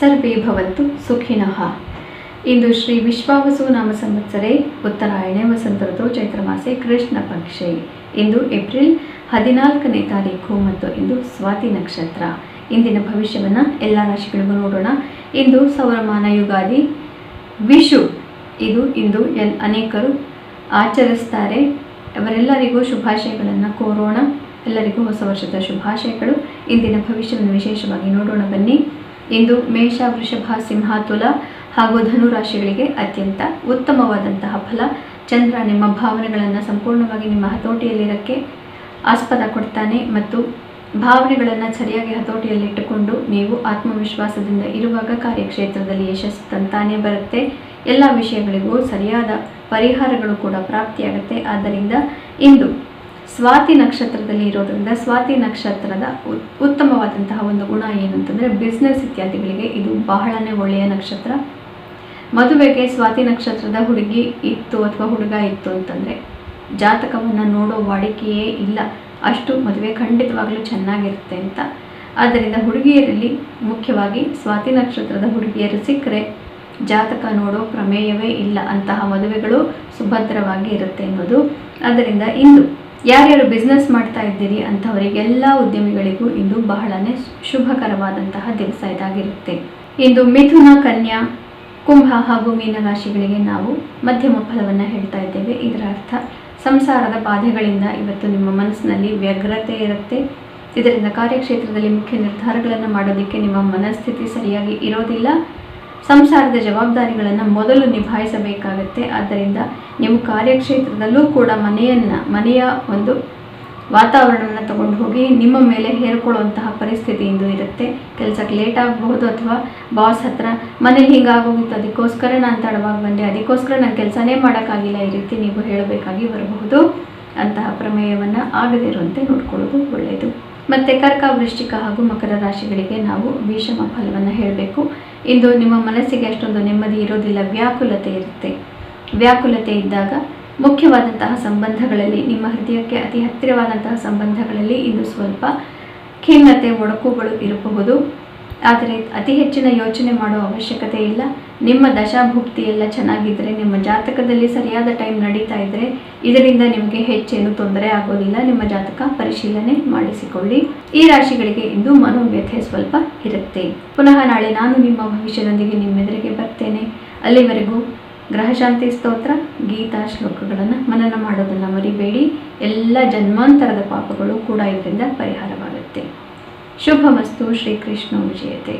ಸರ್ವೇ ಭವಂತು ಸುಖಿನಃ. ಇಂದು ಶ್ರೀ ವಿಶ್ವಾವಸು ನಾಮ ಸಂವತ್ಸರೇ, ಉತ್ತರಾಯಣೆ ವಸಂತ ಋತು ಚೈತ್ರ ಮಾಸೆ, ಕೃಷ್ಣ ಪಕ್ಷೆ. ಇಂದು ಏಪ್ರಿಲ್ ಹದಿನಾಲ್ಕನೇ ತಾರೀಕು ಮತ್ತು ಇಂದು ಸ್ವಾತಿ ನಕ್ಷತ್ರ. ಇಂದಿನ ಭವಿಷ್ಯವನ್ನು ಎಲ್ಲ ರಾಶಿಗಳಿಗೂ ನೋಡೋಣ. ಇಂದು ಸೌರಮಾನ ಯುಗಾದಿ. ವಿಷು ಇದು ಇಂದು ಎಲ್ ಅನೇಕರು ಆಚರಿಸ್ತಾರೆ. ಅವರೆಲ್ಲರಿಗೂ ಶುಭಾಶಯಗಳನ್ನು ಕೋರೋಣ. ಎಲ್ಲರಿಗೂ ಹೊಸ ವರ್ಷದ ಶುಭಾಶಯಗಳು. ಇಂದಿನ ಭವಿಷ್ಯವನ್ನು ವಿಶೇಷವಾಗಿ ನೋಡೋಣ ಬನ್ನಿ. ಇಂದು ಮೇಷ, ವೃಷಭ, ಸಿಂಹ, ತುಲ ಹಾಗೂ ಧನು ರಾಶಿಗಳಿಗೆ ಅತ್ಯಂತ ಉತ್ತಮವಾದಂತಹ ಫಲ. ಚಂದ್ರ ನಿಮ್ಮ ಭಾವನೆಗಳನ್ನು ಸಂಪೂರ್ಣವಾಗಿ ನಿಮ್ಮ ಹತೋಟಿಯಲ್ಲಿರೋಕ್ಕೆ ಆಸ್ಪದ ಕೊಡ್ತಾನೆ ಮತ್ತು ಭಾವನೆಗಳನ್ನು ಸರಿಯಾಗಿ ಹತೋಟಿಯಲ್ಲಿಟ್ಟುಕೊಂಡು ನೀವು ಆತ್ಮವಿಶ್ವಾಸದಿಂದ ಇರುವಾಗ ಕಾರ್ಯಕ್ಷೇತ್ರದಲ್ಲಿ ಯಶಸ್ಸು ತಂತಾನೆ ಬರುತ್ತೆ. ಎಲ್ಲ ವಿಷಯಗಳಿಗೂ ಸರಿಯಾದ ಪರಿಹಾರಗಳು ಕೂಡ ಪ್ರಾಪ್ತಿಯಾಗುತ್ತೆ. ಆದ್ದರಿಂದ ಇಂದು ಸ್ವಾತಿ ನಕ್ಷತ್ರದಲ್ಲಿ ಇರೋದ್ರಿಂದ ಸ್ವಾತಿ ನಕ್ಷತ್ರದ ಉತ್- ಉತ್ತಮವಾದಂತಹ ಒಂದು ಗುಣ ಏನು ಅಂತಂದರೆ ಬಿಸ್ನೆಸ್ ಇತ್ಯಾದಿಗಳಿಗೆ ಇದು ಬಹಳನೇ ಒಳ್ಳೆಯ ನಕ್ಷತ್ರ. ಮದುವೆಗೆ ಸ್ವಾತಿ ನಕ್ಷತ್ರದ ಹುಡುಗಿ ಇತ್ತು ಅಥವಾ ಹುಡುಗ ಇತ್ತು ಅಂತಂದರೆ ಜಾತಕವನ್ನು ನೋಡೋ ವಾಡಿಕೆಯೇ ಇಲ್ಲ. ಅಷ್ಟು ಮದುವೆ ಖಂಡಿತವಾಗಲೂ ಚೆನ್ನಾಗಿರುತ್ತೆ ಅಂತ. ಆದ್ದರಿಂದ ಹುಡುಗಿಯರಲ್ಲಿ ಮುಖ್ಯವಾಗಿ ಸ್ವಾತಿ ನಕ್ಷತ್ರದ ಹುಡುಗಿಯರು ಸಿಕ್ಕರೆ ಜಾತಕ ನೋಡೋ ಪ್ರಮೇಯವೇ ಇಲ್ಲ. ಅಂತಹ ಮದುವೆಗಳು ಸುಭದ್ರವಾಗಿ ಇರುತ್ತೆ ಅನ್ನೋದು. ಆದ್ದರಿಂದ ಇಂದು ಯಾರ್ಯಾರು ಬಿಸ್ನೆಸ್ ಮಾಡ್ತಾ ಇದ್ದೀರಿ ಅಂಥವರಿಗೆಲ್ಲ ಉದ್ಯಮಿಗಳಿಗೂ ಇಂದು ಬಹಳನೇ ಶುಭಕರವಾದಂತಹ ದಿವಸ ಇದಾಗಿರುತ್ತೆ. ಇಂದು ಮಿಥುನ ಕನ್ಯಾ, ಕುಂಭ ಹಾಗೂ ಮೀನರಾಶಿಗಳಿಗೆ ನಾವು ಮಧ್ಯಮ ಫಲವನ್ನು ಹೇಳ್ತಾ ಇದ್ದೇವೆ. ಇದರ ಅರ್ಥ, ಸಂಸಾರದ ಬಾಧೆಗಳಿಂದ ಇವತ್ತು ನಿಮ್ಮ ಮನಸ್ಸಿನಲ್ಲಿ ವ್ಯಗ್ರತೆ ಇರುತ್ತೆ. ಇದರಿಂದ ಕಾರ್ಯಕ್ಷೇತ್ರದಲ್ಲಿ ಮುಖ್ಯ ನಿರ್ಧಾರಗಳನ್ನು ಮಾಡೋದಕ್ಕೆ ನಿಮ್ಮ ಮನಸ್ಥಿತಿ ಸರಿಯಾಗಿ ಇರೋದಿಲ್ಲ. ಸಂಸಾರದ ಜವಾಬ್ದಾರಿಗಳನ್ನು ಮೊದಲು ನಿಭಾಯಿಸಬೇಕಾಗತ್ತೆ. ಆದ್ದರಿಂದ ನೀವು ಕಾರ್ಯಕ್ಷೇತ್ರದಲ್ಲೂ ಕೂಡ ಮನೆಯನ್ನು, ಮನೆಯ ಒಂದು ವಾತಾವರಣವನ್ನು ತಗೊಂಡು ಹೋಗಿ ನಿಮ್ಮ ಮೇಲೆ ಹೇರ್ಕೊಳ್ಳುವಂತಹ ಪರಿಸ್ಥಿತಿ ಇಂದು ಇರುತ್ತೆ. ಕೆಲಸಕ್ಕೆ ಲೇಟ್ ಆಗಬಹುದು ಅಥವಾ ಬಾಸ್ ಹತ್ರ ಮನೇಲಿ ಹಿಂಗಾಗೋಗಿತ್ತು, ಅದಕ್ಕೋಸ್ಕರ ನಾನು ತಡವಾಗಿ ಬಂದೆ, ಅದಕ್ಕೋಸ್ಕರ ನಾನು ಕೆಲಸನೇ ಮಾಡೋಕ್ಕಾಗಿಲ್ಲ ಈ ರೀತಿ ನೀವು ಹೇಳಬೇಕಾಗಿ ಬರಬಹುದು. ಅಂತಹ ಪ್ರಮೇಯವನ್ನು ಆಗದಿರುವಂತೆ ನೋಡ್ಕೊಳ್ಳೋದು ಒಳ್ಳೆಯದು. ಮತ್ತು ಕರ್ಕ ವೃಶ್ಚಿಕ ಹಾಗೂ ಮಕರ ರಾಶಿಗಳಿಗೆ ನಾವು ವಿಷಮ ಫಲವನ್ನು ಹೇಳಬೇಕು. ಇಂದು ನಿಮ್ಮ ಮನಸ್ಸಿಗೆ ಅಷ್ಟೊಂದು ನೆಮ್ಮದಿ ಇರೋದಿಲ್ಲ. ವ್ಯಾಕುಲತೆ ಇರುತ್ತೆ. ವ್ಯಾಕುಲತೆ ಇದ್ದಾಗ ಮುಖ್ಯವಾದಂತಹ ಸಂಬಂಧಗಳಲ್ಲಿ, ನಿಮ್ಮ ಹೃದಯಕ್ಕೆ ಅತಿ ಹತ್ತಿರವಾದಂತಹ ಸಂಬಂಧಗಳಲ್ಲಿ ಇಂದು ಸ್ವಲ್ಪ ಖಿನ್ನತೆ, ಒಡಕುಗಳು ಇರಬಹುದು. ಆದರೆ ಅತಿ ಹೆಚ್ಚಿನ ಯೋಚನೆ ಮಾಡುವ ಅವಶ್ಯಕತೆ ಇಲ್ಲ. ನಿಮ್ಮ ದಶಾಭುಕ್ತಿ ಎಲ್ಲ ಚೆನ್ನಾಗಿದ್ದರೆ ನಿಮ್ಮ ಜಾತಕದಲ್ಲಿ ಸರಿಯಾದ ಟೈಮ್ ನಡೀತಾ ಇದ್ದರೆ ಇದರಿಂದ ನಿಮಗೆ ಹೆಚ್ಚೇನು ತೊಂದರೆ ಆಗೋದಿಲ್ಲ. ನಿಮ್ಮ ಜಾತಕ ಪರಿಶೀಲನೆ ಮಾಡಿಸಿಕೊಳ್ಳಿ. ಈ ರಾಶಿಗಳಿಗೆ ಇಂದು ಮನೋವ್ಯಥೆ ಸ್ವಲ್ಪ ಇರುತ್ತೆ. ಪುನಃ ನಾಳೆ ನಾನು ನಿಮ್ಮ ಭವಿಷ್ಯದೊಂದಿಗೆ ನಿಮ್ಮೆದುರಿಗೆ ಬರ್ತೇನೆ. ಅಲ್ಲಿವರೆಗೂ ಗ್ರಹಶಾಂತಿ ಸ್ತೋತ್ರ, ಗೀತಾ ಶ್ಲೋಕಗಳನ್ನು ಮನನ ಮಾಡೋದನ್ನು ಮರಿಬೇಡಿ. ಎಲ್ಲ ಜನ್ಮಾಂತರದ ಪಾಪಗಳು ಕೂಡ ಇದರಿಂದ ಪರಿಹಾರವಾಗುತ್ತೆ. शुभमस्तु श्रीकृष्ण विजयते